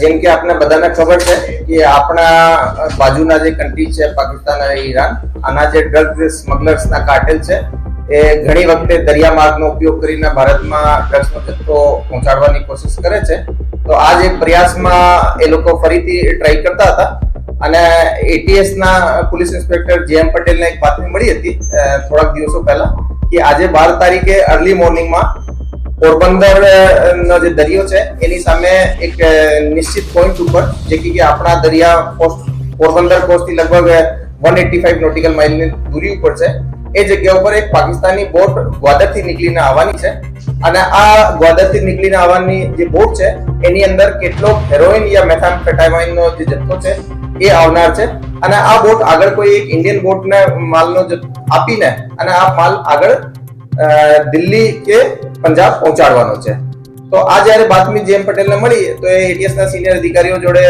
જેમ કે આપને બધાને ખબર છે કે આપણા બાજુના જે કન્ટ્રી છે, પાકિસ્તાન અને ઈરાન, આના જે ડ્રગ સ્મગલર્સના કાર્ટેલ છે, એ ઘણી વખતે દરિયા માર્ગનો ઉપયોગ કરીને ભારતમાં ડ્રગ્સનો જથ્થો પહોંચાડવાની કોશિશ કરે છે. તો આ જે પ્રયાસમાં એ લોકો ફરીથી ટ્રાય કરતા હતા. અને એટીએસ ના પોલીસ ઇન્સ્પેક્ટર જે એમ પટેલને એક બાતમી મળી હતી થોડાક દિવસો પહેલા, કે આજે બાર તારીખે અર્લી મોર્નિંગમાં પોરબંદર નો જે દરિયો છે, એની સામે એક નિશ્ચિત પોઈન્ટ ઉપર જે કે આપણા દરિયા કોસ્ટ પોરબંદર કોસ્ટથી લગભગ વન એટી ફાઈવ નોટિકલ દૂરી ઉપર છે. એ જગ્યા ઉપર એક પાકિસ્તાની બોટ ગ્વાદરથી નીકળીને આવવાની છે. અને આ ગ્વાદરથી નીકળીને આવવાની જે બોટ છે, એની અંદર કેટલો હેરોઇન યા મેથામ્ફેટામાઇન નો જે જથ્થો છે, એ આવનાર છે. અને આ બોટ આગળ કોઈ એક ઇન્ડિયન બોટને માલનો આપીને, અને આ માલ આગળ દિલ્હી કે પંજાબ પહોંચાડવાનો છે. તો આ જ્યારે બાતમી જેમ પટેલને મળી, તો એ ATS ના સિનિયર અધિકારીઓ જોડે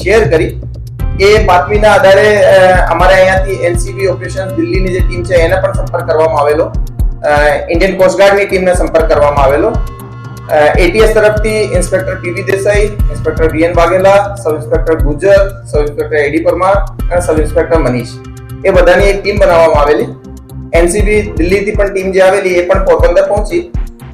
શેર કરી. એ બાતમીના આધારે અમારે અહીંયાથી એનસીબી ઓપરેશન દિલ્હીની જે ટીમ છે, એને પણ સંપર્ક કરવામાં આવેલો. ઇન્ડિયન કોસ્ટગાર્ડની ટીમને સંપર્ક કરવામાં આવેલો. એટીએસ તરફથી inspector PV Desai inspector VN Vaghela sub inspector Gujar sub inspector AD Parmar અને સબ ઇન્સ્પેક્ટર મનીષ એ બધાની એક ટીમ બનાવવામાં આવેલી. એનસીબી દિલ્હીથી પણ ટીમ જે આવેલી એ પણ પોરબંદર પહોંચી.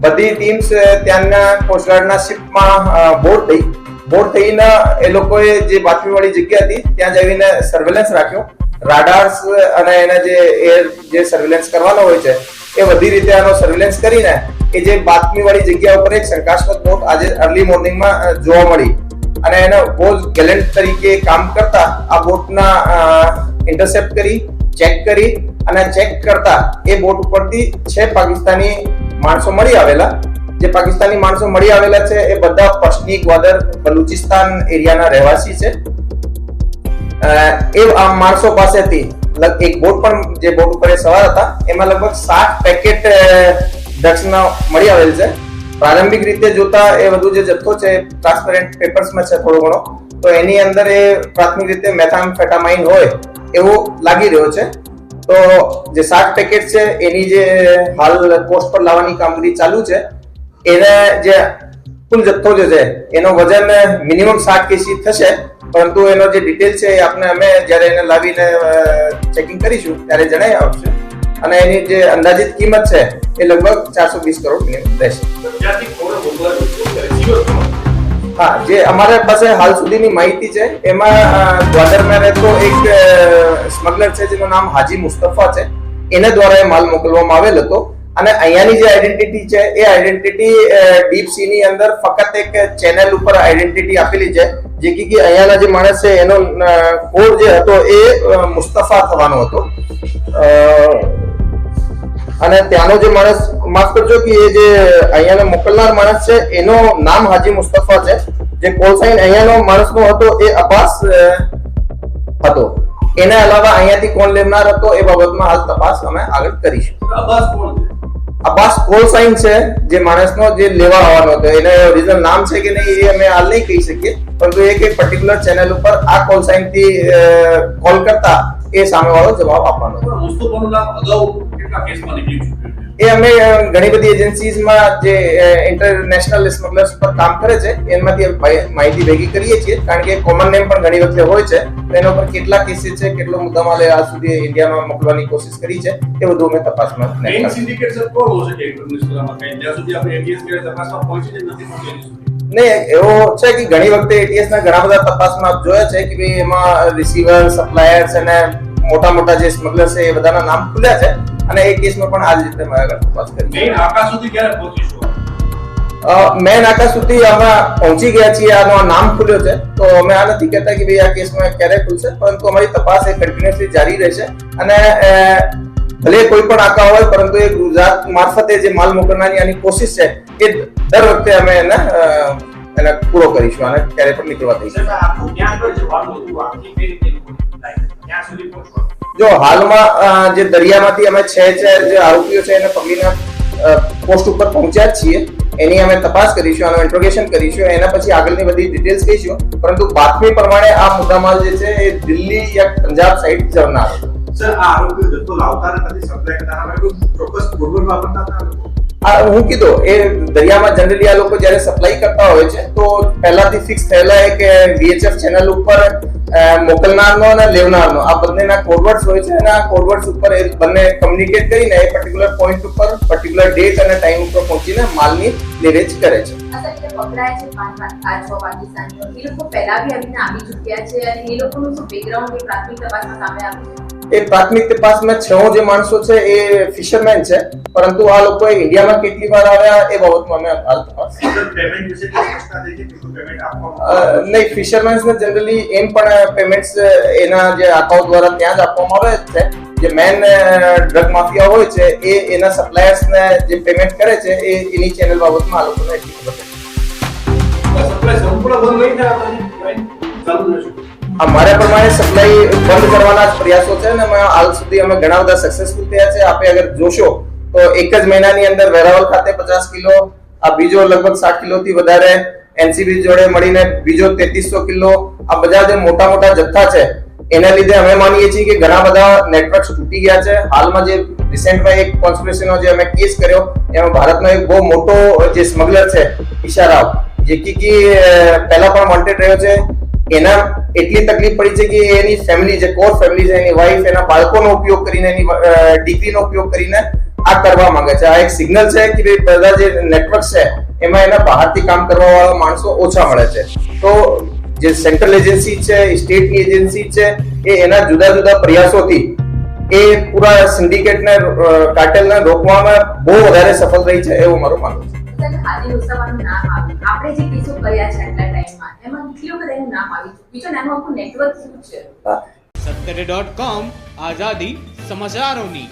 બધી ટીમ્સ ત્યાંના કોસ્ટગાર્ડના શિપમાં બોર્ડ થઈ. બોર્ડ થઈને એ લોકોએ જે બાતમીવાળી જગ્યા હતી, ત્યાં જઈને સર્વેલન્સ રાખ્યો. રાડાર્સ અને એના જે એર જે સર્વેલન્સ કરવાનો હોય છે, એ બધી રીતે આનો સર્વેલન્સ કરીને એ જે બાતમીવાળી જગ્યા ઉપર એક શંકાસ્પદ બોટ આજે અર્લી મોર્નિંગમાં જોવા મળી. અને એનો બહુ જ ગેલેન્ટ તરીકે કામ કરતા આ બોટના ઇન્ટરસેપ્ટ કરી ચેક કરી અને ચેક કરતા એ બોટ ઉપરથી છે પાકિસ્તાની માણસો મળી આવેલા. જે પાકિસ્તાની માણસો મળી આવેલા છે એ બધા પશ્ચિમી ગ્વાદર બલુચિસ્તાન એરિયાના રહેવાસી છે. એ આ માણસો પાસેથી એક બોટ પણ જે બોટ ઉપર સવાર હતા, એમાં લગભગ સાત પેકેટ ડ્રગ્સના મળી આવેલ છે. પ્રારંભિક રીતે જોતા એ બધું જે જથ્થો છે ટ્રાન્સપેરન્ટ પેપર્સમાં છે થોડો ઘણો. તો એની અંદર એ પ્રાથમિક રીતે મેથામ્ફેટામાઇન હોય એવું લાગી રહ્યો છે. તો જે સાત પેકેટ છે, એની જે હાલ પોસ્ટ પર લાવવાની કામગીરી ચાલુ છે, એને જે કુલ જથ્થો જે છે, એનો વજન મિનિમમ સાત કેસી થશે, પરંતુ એનો જે ડિટેલ છે એ આપણે અમે જ્યારે એને લાવીને ચેકિંગ કરીશું, ત્યારે જણાવી આવશે અને એની જે અંદાજિત કિંમત છે, એ લગભગ ચારસો વીસ કરોડ મિનિમમ રહેશે. હા, જે અમારા પાસે હાલ સુધીની માહિતી છે, એમાં ગ્વાદરમાં રહેતો એક સ્મગલર છે, જેનું નામ હાજી મુસ્તફા છે. એને દ્વારા એ માલ મોકલવામાં આવેલ હતો. અને અહીંયાની જે આઈડેન્ટિટી છે, એ આઈડેન્ટિટી ડીપની અંદર ફક્ત એક ચેનલ ઉપર આઈડેન્ટિટી આપેલી છે, જે કે અહીંયાના જે માણસ છે, એનો કોડ જે હતો, એ મુસ્તફા થવાનો હતો. અને ત્યાંનો જે માણસ માફ કરજો કે એ જે અહીંયાનો મોકલનાર માણસ છે એનો નામ હાજી મુસ્તફા છે. જે કોલ સાઇન અહીંયાનો માણસનો હતો એ અબ્બાસ હતો. એના અલાવા અહીંયાથી કોણ લેનાર હતો એ બાબતમાં હાલ તપાસ અમે આગળ કરીશું. અબ્બાસ કોણ છે? અબ્બાસ કોલ સાઇન છે જે માણસનો જે લેવા આવવાનો હતો. એને ઓરિજિનલ નામ છે કે નહીં એ અમે હાલ નહીં કહી શકીએ પરંતુ એક એક પર્ટિક્યુલર ચેનલ ઉપર આ કોલ સાઇનથી કોલ કરતા એ સામેવાળો જવાબ આપવાનો મુસ્તફાનું નામ અગાઉ એ અમે ઘણી બધી એજન્સીઝમાં જે ઇન્ટરનેશનલ સ્મગલર્સ પર કામ કરે છે એમાંથી માહિતી ભેગી કરીએ છીએ કારણ કે કોમન નેમ પણ ઘણી વખતે હોય છે તો એના ઉપર કેટલા કેસીસ છે કેટલો મુદ્દામાલ આજ સુધી ઇન્ડિયામાં મોકલવાની કોશિશ કરી છે એ બધું અમે તપાસમાં મેઇન સિન્ડિકેટ સર કોણ હોય છે ઇન્ટરનેશનલમાં જ્યાં સુધી આપણે એટીએસ કે તપાસમાં પહોંચી નથી પહોંચી ને એવો છે કે ઘણી વખતે એટીએસ ના ઘણા બધા તપાસમાં આપ જોયા છે કે ભાઈ એમાં રિસીવર સપ્લાયર્સ અને મોટા મોટા જે સ્મગલર્સ છે એ બધાના નામ ખુલ્યા છે અને એ કેસમાં પણ આ જ રીતે અમે આગળ તપાસ કરી. મેઇન આકાશ સુધી ક્યારે પહોંચીશું મેન આકાશ સુધી અમે પહોંચી ગયા છીએ આનો નામ ખુલ્યો છે. તો અમે આ નથી કહેતા કે ભાઈ આ કેસમાં ક્યારે ખુલશે પરંતુ અમારી તપાસ એ કન્ટિન્યુઅસલી જારી રહેશે. અને ભલે કોઈ પણ આકા હોય પરંતુ એ ગુજરાત મારફતે જે માલ મોકલવાની આની કોશિશ છે એ દર વખતે અમે એને એને પૂરો કરીશું અને ક્યારે પણ નીકળવા દઈશું. જો હાલમાં જે દરિયામાંથી અમે છે છે જે આરોપીઓ છે એને પકડીને પોસ્ટ ઉપર પહોંચ્યા જ છીએ. એની અમે તપાસ કરીશું આનું ઇન્ટ્રોગેશન કરીશું એના પછી આગળની બધી ડિટેલ્સ કહીશું. પરંતુ બાતમી પ્રમાણે આ મુદ્દામાલ જે છે એ દિલ્હી યા પંજાબ સાઈડ જનાર. સર આ આરોપીઓ જથ્થો લાવતા નથી સપ્લાય કરતા ચોક્કસ વાપરતા હું કીધો એ દરિયામાં જનરલી આ લોકો જ્યારે સપ્લાય કરતા હોય છે તો પહેલાથી ફિક્સ થયેલા એ કે વીએચએફ ચેનલ ઉપર મોકલનારનો અને લેવનારનો. આ બંનેના કોડવર્ડ્સ હોય છે અને આ કોડવર્ડ્સ ઉપર એ બંને કમ્યુનિકેટ કરીને એ પર્ટિક્યુલર પોઈન્ટ ઉપર પર્ટિક્યુલર ડેટ અને ટાઈમ ઉપર પહોંચીને માલની લેવેચ કરે છે. પાકિસ્તાનીઓ, એ લોકો પહેલા બી આવીને આવી ચૂક્યા છે અને એ લોકોનું શું બેકગ્રાઉન્ડ એ પ્રાથમિક તપાસમાં સામે આવ્યું એ પ્રાથમિક તપાસમાં છ જે માણસો છે એ ફિશરમેન છે પરંતુ આ લોકો ઇન્ડિયામાં કેટલી વાર આવ્યા એ બાબતમાં અમે હાલ તપાસ નહીં ફિશરમેન્સ ને જનરલી એમ પણ પેમેન્ટ્સ એના જે અકાઉન્ટ દ્વારા ત્યાં જ આપવામાં આવે છે. જે મેન ડ્રગ માફિયા હોય છે એ એના સપ્લાયર્સ ને જે પેમેન્ટ કરે છે એ એની ચેનલ બાબતમાં આ લોકોને એટલી ખબર છે. સપ્લાય સંપૂર્ણ બંધ નહીં થાય ચાલુ રહેશે. અમારા પ્રમાણે સપ્લાય બંધ કરવાના પ્રયાસો છે અને હાલ સુધી અમે ઘણા બધા સક્સેસફુલ થયા છે. આપણે અગર જોશો તો એક જ મહિનાની અંદર વેરાવળ ખાતે પચાસ કિલો, આ બીજો લગભગ સાત કિલો થી વધારે એનસીબી જોડે મળીને બીજો તેત્રીસો કિલો, આ બધા જે મોટા મોટા જથ્થા છે, એના લીધે અમે માનીએ છીએ કે ઘણા બધા નેટવર્ક્સ તૂટી ગયા છે. હાલમાં જે રિસેન્ટમાં એક કોન્સ્પિરેસીનો જે અમે કેસ કર્યો, એમાં ભારતનો એક બહુ મોટો જે સ્મગલર છે ઈશારાવ જે કી પહેલા પણ વોન્ટેડ રહ્યો છે. એના એટલી તકલીફ પડી છે કે એની ફેમિલી જે કોર ફેમિલી છે, એની વાઈફ એના બાળકોનો ઉપયોગ કરીને, એની ડિગ્રીનો ઉપયોગ કરીને આ કરવા માંગે છે. આ એક સિગ્નલ છે કે ભાઈ બધા જે નેટવર્ક છે, એમાં એના બહારથી કામ કરવા વાળા માણસો ઓછા મળે છે. તો જે સેન્ટ્રલ એજન્સી છે સ્ટેટની એજન્સી છે, એ એના જુદા જુદા પ્રયાસોથી એ પૂરા સિન્ડિકેટને કાર્ટેલને રોકવામાં બહુ વધારે સફળ રહી છે એવું મારું માનવું છે. આપણે જે કેસો કર્યા છે એનું નામ આખું નેટવર્ક શું છે? સત્તરે ડોટ કોમ આઝાદી સમાચારોની